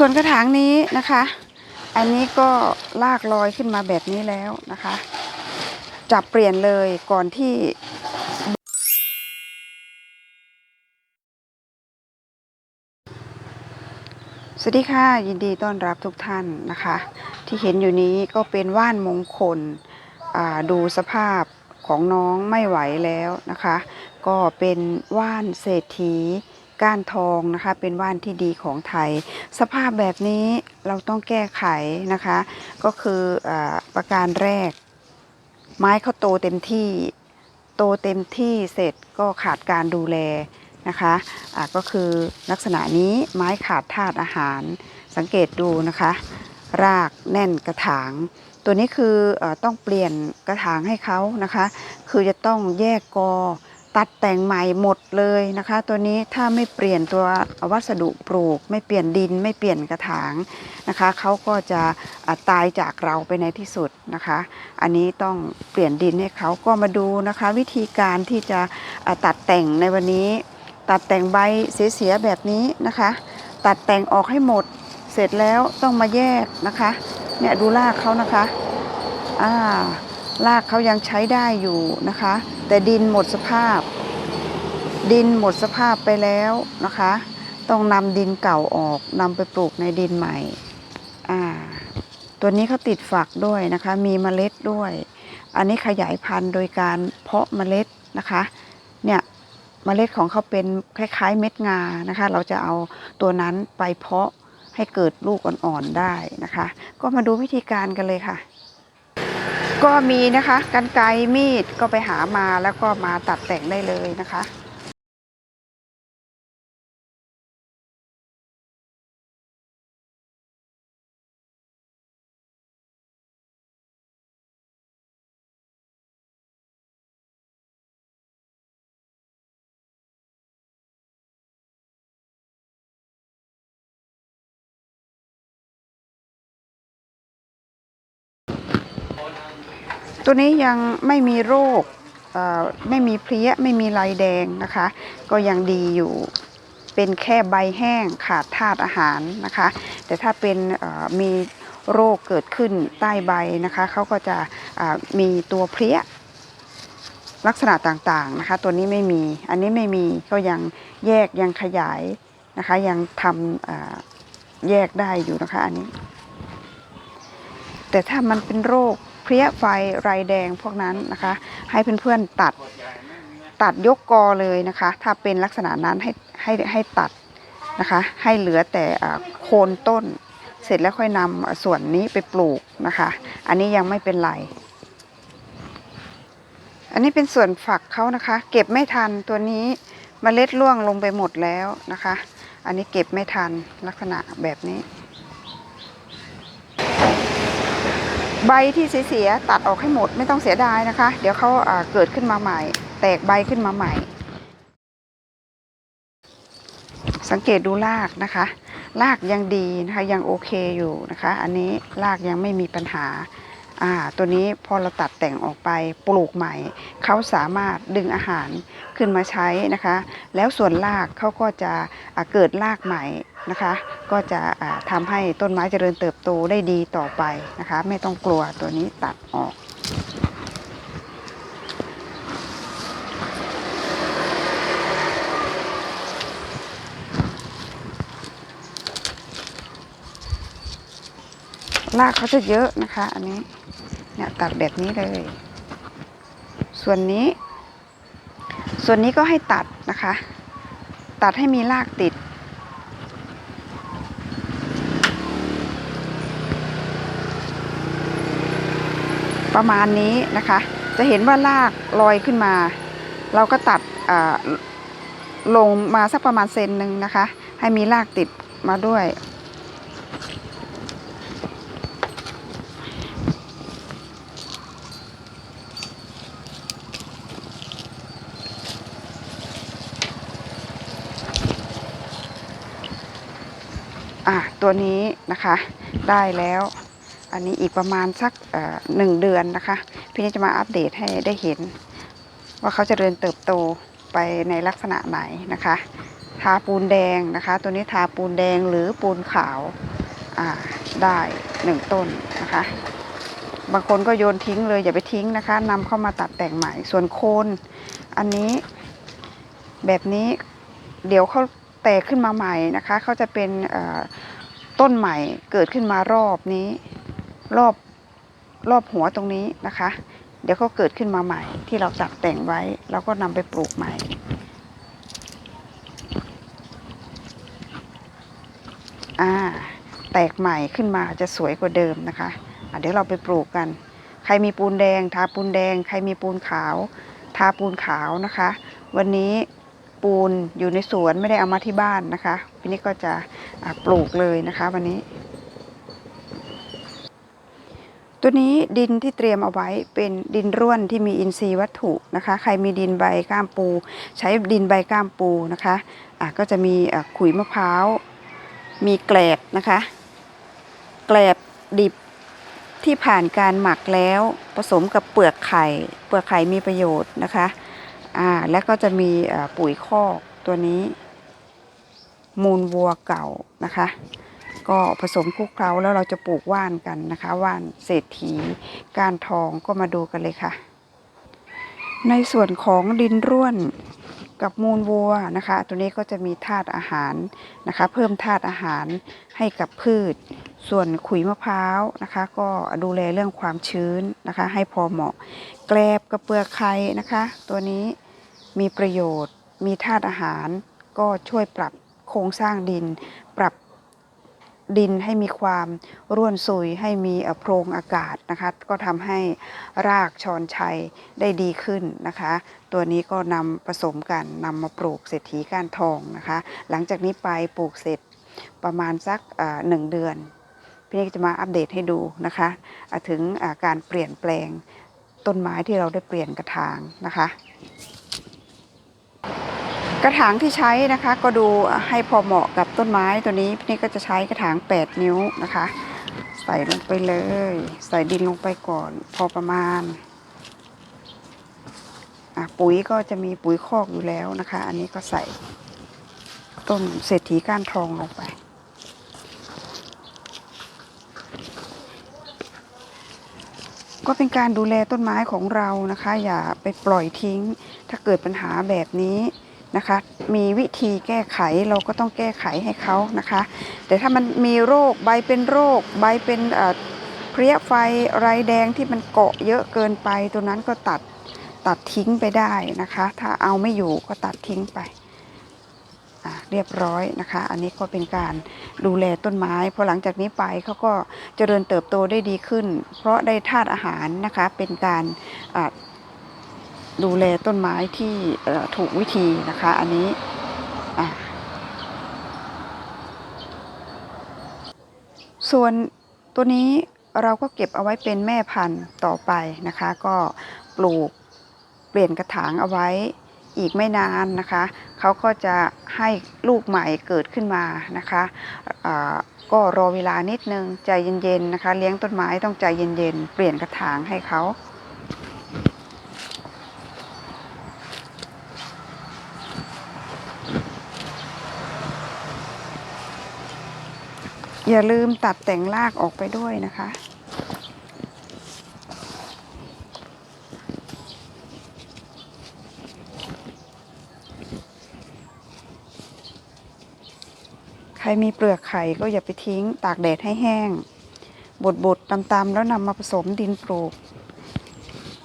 ส่วนกระถางนี้นะคะ อันนี้ก็ลากลอยขึ้นมาแบบนี้แล้วนะคะ จับเปลี่ยนเลยก่อนที่สวัสดีค่ะยินดีต้อนรับทุกท่านนะคะ ที่เห็นอยู่นี้ก็เป็นว่านมงคลอ่าดูสภาพของน้องไม่ไหวแล้วนะคะ ก็เป็นว่านเศรษฐี ก้านทองนะคะ เป็นว่านที่ดีของไทย สภาพแบบนี้เราต้องแก้ไขนะคะ ก็คืออประการแรก ไม้เขาโตเต็มที่ โตเต็มที่เสร็จก็ขาดการดูแลนะคะะก็คือลักษณะนี้ไม้ขาดธาตุอาหาร สังเกตดูนะคะ รากแน่นกระถาง ตัวนี้คืออต้องเปลี่ยนกระถางให้เขานะคะ คือจะต้องแยกกอ ตัดแต่งใหม่หมดเลยนะคะ ตัวนี้ถ้าไม่เปลี่ยนตัววัสดุปลูก ไม่เปลี่ยนดินไม่เปลี่ยนกระถางนะคะเขาก็จะตายจากเราไปในที่สุดนะคะ อันนี้ต้องเปลี่ยนดินให้เขาก็มาดูนะคะ วิธีการที่จะอะตัดแต่งในวันนี้ ตัดแต่งใบเสียๆแบบนี้นะคะ ตัดแต่งออกให้หมดเสร็จแล้วต้องมาแยกนะคะเนี่ยดูรากเขานะคะอ่ารากเขายังใช้ได้อยู่นะคะ แต่ดินหมดสภาพ ดินหมดสภาพไปแล้วนะคะ ต้องนำดินเก่าออกนำไปปลูกในดินใหม่อ่าตัวนี้เขาติดฝักด้วยนะคะ มีเมล็ดด้วย อันนี้ขยายพันธุ์โดยการเพาะเมล็ดนะคะ เนี่ยเมล็ดของเขาเป็นคล้ายๆ เม็ดงานะคะ เราจะเอาตัวนั้นไปเพาะให้เกิดลูกอ่อนๆได้นะคะ ก็มาดูวิธีการกันเลยค่ะ ก็มีนะคะกันไกรมีดก็ไปหามาแล้วก็มาตัดแต่งได้เลยนะคะ ตัวนี้ยังไม่มีโรคไม่มีเพลี้ยไม่มีลายแดงนะคะ ก็ยังดีอยู่เป็นแค่ใบแห้งขาดธาตุอาหารนะคะ แต่ถ้าเป็นมีโรคเกิดขึ้นใต้ใบนะคะเขาก็จะมีตัวเพลี้ยลักษณะต่างๆนะคะ ตัวนี้ไม่มีอันนี้ไม่มีก็ยังแยกยังขยายนะคะ ยังทำแยกได้อยู่นะคะอันนี้ แต่ถ้ามันเป็นโรค เพลี้ยไฟไรแดงพวกนั้นนะคะ ให้เพื่อนๆตัดตัดยกกอเลยนะคะ ถ้าเป็นลักษณะนั้นให้ให้ให้ตัดนะคะ ให้เหลือแต่โคนต้น เสร็จแล้วค่อยนำส่วนนี้ไปปลูกนะคะ อันนี้ยังไม่เป็นไร อันนี้เป็นส่วนฝักเขานะคะ เก็บไม่ทันตัวนี้มเมล็ดร่วงลงไปหมดแล้วนะคะ อันนี้เก็บไม่ทันลักษณะแบบนี้ ใบที่เสียตัดออกให้หมดไม่ต้องเสียดายนะคะ เดี๋ยวเขาอ่าเกิดขึ้นมาใหม่ แตกใบขึ้นมาใหม่ สังเกตดูรากนะคะ รากยังดีนะคะยังโอเคอยู่นะคะ อันนี้รากยังไม่มีปัญหา อ่าตัวนี้พอเราตัดแต่งออกไปปลูกใหม่ เขาสามารถดึงอาหารขึ้นมาใช้นะคะ แล้วส่วนรากเขาก็จะเกิดรากใหม่นะคะ ก็จะอ่าทำให้ต้นไม้เจริญเติบโตได้ดีต่อไปนะคะ ไม่ต้องกลัวตัวนี้ตัดออกรากเขาจะเยอะนะคะ อันนี้ เนี่ยตัดแบบนี้เลย ส่วนนี้ ส่วนนี้ก็ให้ตัดนะคะ ตัดให้มีรากติด ประมาณนี้นะคะ จะเห็นว่ารากลอยขึ้นมา เราก็ตัดลงมาสักประมาณเซนหนึ่งนะคะ ให้มีรากติดมาด้วย อะตัวนี้นะคะได้แล้ว อันนี้อีกประมาณสักหนึ่งเดือนนะคะ พี่นี่จะมาอัปเดตให้ได้เห็น ว่าเขาจะเริญเติบโตไปในลักษณะไหนนะคะ ทาปูนแดงนะคะ ตัวนี้ทาปูนแดงหรือปูนขาวได้หนึ่งต้นนะคะบางคนก็โยนทิ้งเลยอย่าไปทิ้งนะคะนำเข้ามาตัดแต่งใหม่ส่วนโคน อันนี้แบบนี้เดี๋ยวเขา แตกขึ้นมาใหม่นะคะเขาจะเป็นต้นใหม่เกิดขึ้นมารอบนี้รอบรอบหัวตรงนี้นะคะ เดี๋ยวเขาเกิดขึ้นมาใหม่ ที่เราตัดแต่งไว้เราก็นำไปปลูกใหม่ อ่า แตกใหม่ขึ้นมาจะสวยกว่าเดิมนะคะะเดี๋ยวเราไปปลูกกัน ใครมีปูนแดง ทาปูนแดง ใครมีปูนขาว ทาปูนขาวนะคะ วันนี้ ปูนอยู่ในสวนไม่ได้เอามาที่บ้านนะคะวันนี้ก็จะปลูกเลยนะคะวันนี้ ตัวนี้ดินที่เตรียมเอาไว้เป็นดินร่วนที่มีอินทรีย์วัตถุนะคะ ใครมีดินใบก้ามปู ใช้ดินใบก้ามปูนะคะอะก็จะมีะขุยมะพร้าว มีแกลบนะคะ แกลบดิบที่ผ่านการหมักแล้วผสมกับเปลือกไข่ เปลือกไข่มีประโยชน์นะคะ อ่าแล้วก็จะมีปุ๋ยคอกตัวนี้ มูลวัวเก่านะคะ ก็ผสมคลุกเคล้าแล้วเราจะปลูกว่านกันนะคะว่านเศรษฐีการทองก็มาดูกันเลยค่ะ ในส่วนของดินร่วนกับมูลวัวนะคะ ตัวนี้ก็จะมีธาตุอาหารนะคะ เพิ่มธาตุอาหารให้กับพืช ส่วนขุยมะพร้าวนะคะ ก็ดูแลเรื่องความชื้นนะคะ ให้พอเหมาะ แกลบกับเปลือกไข่นะคะ ตัวนี้ มีประโยชน์ มีธาตุอาหาร ก็ช่วยปรับโครงสร้างดิน ปรับดินให้มีความร่วนซุยให้มีโพรงอากาศนะคะ ก็ทำให้รากชอนชัยได้ดีขึ้นนะคะ ตัวนี้ก็นำผสมกันนำมาปลูกเศรษฐีก้านทองนะคะ หลังจากนี้ไปปลูกเสร็จประมาณสักหนึ่งเดือนพี่นี่จะมาอัปเดตให้ดูนะคะถึงการเปลี่ยนแปลงต้นไม้ที่เราได้เปลี่ยนกระถางนะคะ กระถางที่ใช้นะคะ ก็ดูให้พอเหมาะกับต้นไม้ตัวนี้พี่นี่ก็จะใช้กระถาง 8 นิ้วนะคะ ใส่ลงไปเลย ใส่ดินลงไปก่อน พอประมาณปุ๋ยก็จะมีปุ๋ยคอกอยู่แล้วนะคะ อันนี้ก็ใส่ต้นเศรษฐีก้านทองลงไป ก็เป็นการดูแลต้นไม้ของเรานะคะ อย่าไปปล่อยทิ้ง ถ้าเกิดปัญหาแบบนี้ นะคะ มีวิธีแก้ไขเราก็ต้องแก้ไขให้เขานะคะ แต่ถ้ามันมีโรคใบเป็นโรค ใบเป็นเพลี้ยไฟไรแดงที่มันเกาะเยอะเกินไป ตัวนั้นก็ตัดตัดทิ้งไปได้นะคะ ถ้าเอาไม่อยู่ก็ตัดทิ้งไปเรียบร้อยนะคะ อันนี้ก็เป็นการดูแลต้นไม้ พอหลังจากนี้ไปเขาก็เจริญเติบโตได้ดีขึ้น เพราะได้ธาตุอาหารนะคะ เป็นการ ดูแลต้นไม้ที่ถูกวิธีนะคะ อันนี้ส่วนตัวนี้เราก็เก็บเอาไว้เป็นแม่พันธุ์ต่อไปนะคะ ก็ปลูกเปลี่ยนกระถางเอาไว้อีกไม่นานนะคะเขาก็จะให้ลูกใหม่เกิดขึ้นมานะคะก็รอเวลานิดนึงใจเย็นๆนะคะ เลี้ยงต้นไม้ต้องใจเย็นๆ เปลี่ยนกระถางให้เขา อย่าลืมตัดแต่งรากออกไปด้วยนะคะ ใครมีเปลือกไข่ก็อย่าไปทิ้ง ตากแดดให้แห้ง บดๆตำๆแล้วนำมาผสมดินปลูก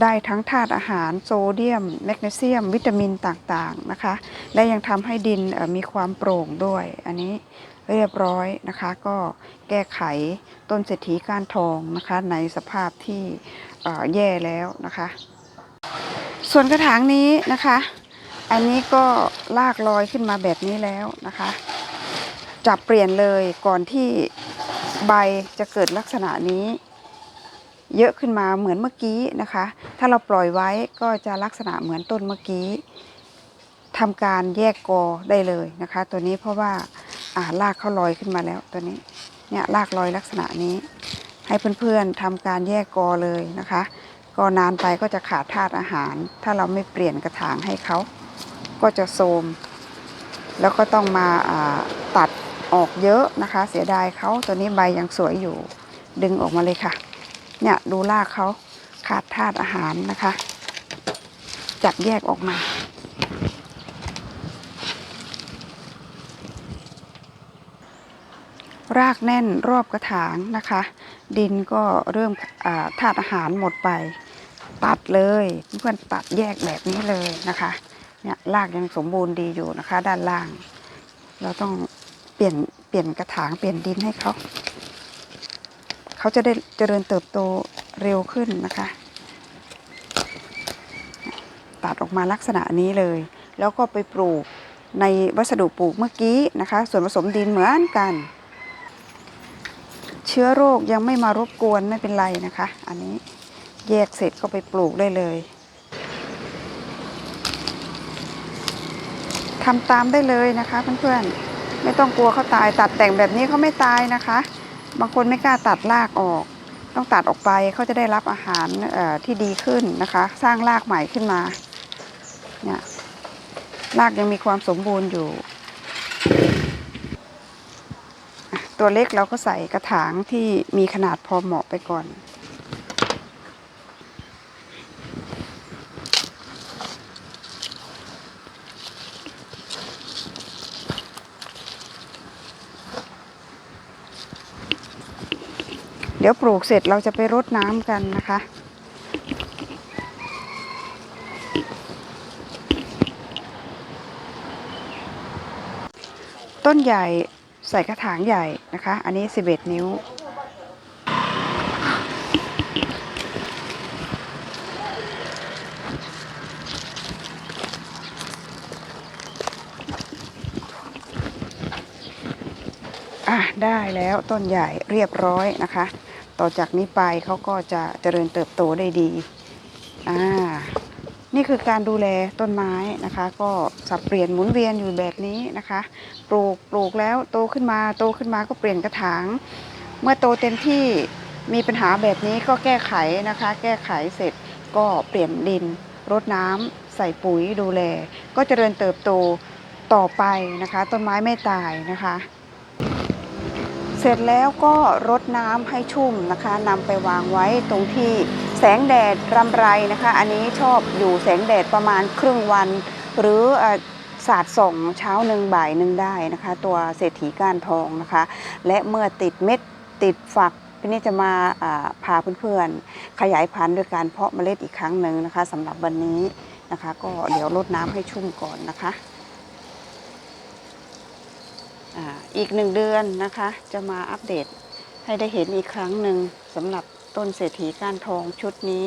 ได้ทั้งธาตุอาหารโซเดียม แมกนีเซียม วิตามินต่างๆนะคะ และยังทำให้ดินมีความโปร่งด้วย อันนี้ เรียบร้อยนะคะ ก็แก้ไขต้นเศรษฐีก้านทองนะคะ ในสภาพที่แย่แล้วนะคะ ส่วนกระถางนี้นะคะ อันนี้ก็ลากลอยขึ้นมาแบบนี้แล้วนะคะ จับเปลี่ยนเลยก่อนที่ใบจะเกิดลักษณะนี้ เยอะขึ้นมาเหมือนเมื่อกี้นะคะ ถ้าเราปล่อยไว้ก็จะลักษณะเหมือนต้นเมื่อกี้ทำการแยกกอได้เลยนะคะ ตัวนี้เพราะว่า อ่ารากเขาลอยขึ้นมาแล้วตัวนี้เนี่ยรากลอยลักษณะนี้ ให้เพื่อนๆทำการแยกกอเลยนะคะก็นานไปก็จะขาดธาตุอาหาร ถ้าเราไม่เปลี่ยนกระถางให้เขาก็จะโทมแล้วก็ต้องมาาตัดออกเยอะนะคะ เสียดายเขาตัวนี้ใบยังสวยอยู่ ดึงออกมาเลยค่ะ เนี่ยดูรากเขาขาดธาตุอาหารนะคะ จับแยกออกมา รากแน่นรอบกระถางนะคะ ดินก็เริ่มธาตุอาหารหมดไป ตัดเลยเพื่อนตัดแยกแบบนี้เลยนะคะเนี่ยรากยังสมบูรณ์ดีอยู่นะคะ ด้านล่าง เราต้องเปลี่ยนเปลี่ยนกระถางเปลี่ยนดินให้เขาเขาจะได้เจริญเติบโตเร็วขึ้นนะคะ ตัดออกมาลักษณะนี้เลย แล้วก็ไปปลูกในวัสดุปลูกเมื่อกี้นะคะ ส่วนผสมดินเหมือนกัน เชื้อโรคยังไม่มารบกวนไม่เป็นไรนะคะ อันนี้แยกเสร็จก็ไปปลูกได้เลยทำตามได้เลยนะคะเพื่อนๆไม่ต้องกลัวเขาตายตัดแต่งแบบนี้เขาไม่ตายนะคะ บางคนไม่กล้าตัดรากออก ต้องตัดออกไปเขาจะได้รับอาหารที่ดีขึ้นนะคะ สร้างรากใหม่ขึ้นมาเนี่ยรากยังมีความสมบูรณ์อยู่อะ ตัวเล็กเราก็ใส่กระถางที่มีขนาดพอเหมาะไปก่อน เดี๋ยวปลูกเสร็จเราจะไปรดน้ำกันนะคะต้นใหญ่ ใส่กระถางใหญ่นะคะ อันนี้ 11 นิ้ว อะ ได้แล้วต้นใหญ่เรียบร้อยนะคะ ต่อจากนี้ไปเขาก็จะเจริญเติบโตได้ดี อ่า นี่คือการดูแลต้นไม้นะคะ ก็สับเปลี่ยนหมุนเวียนอยู่แบบนี้นะคะ ปลูกปลูกแล้วโตขึ้นมาโตขึ้นมาก็เปลี่ยนกระถาง เมื่อโตเต็มที่มีปัญหาแบบนี้ก็แก้ไขนะคะ แก้ไขเสร็จก็เปลี่ยนดินรดน้ำใส่ปุ๋ยดูแล ก็เจริญเติบโตต่อไปนะคะ ต้นไม้ไม่ตายนะคะ เสร็จแล้วก็รดน้ำให้ชุ่มนะคะนำไปวางไว้ตรงที่ แสงแดดรำไรนะคะ อันนี้ชอบอยู่แสงแดดประมาณครึ่งวัน หรือเอ่อสาดส่องเช้าหนึ่งบ่ายหนึ่งได้นะคะ ตัวเศรษฐีก้านทองนะคะ และเมื่อติดเม็ดติดฝักพี่นี่จะมาพาเพื่อนๆ ขยายพันธุ์ด้วยการเพาะเมล็ดอีกครั้งหนึ่งนะคะสำหรับวันนี้นะคะ ก็เดี๋ยวรดน้ำให้ชุ่มก่อนนะคะอีกหนึ่งเดือนนะคะ จะมาอัปเดตให้ได้เห็นอีกครั้งหนึ่งสำหรับ ต้นเศรษฐีก้านทองชุดนี้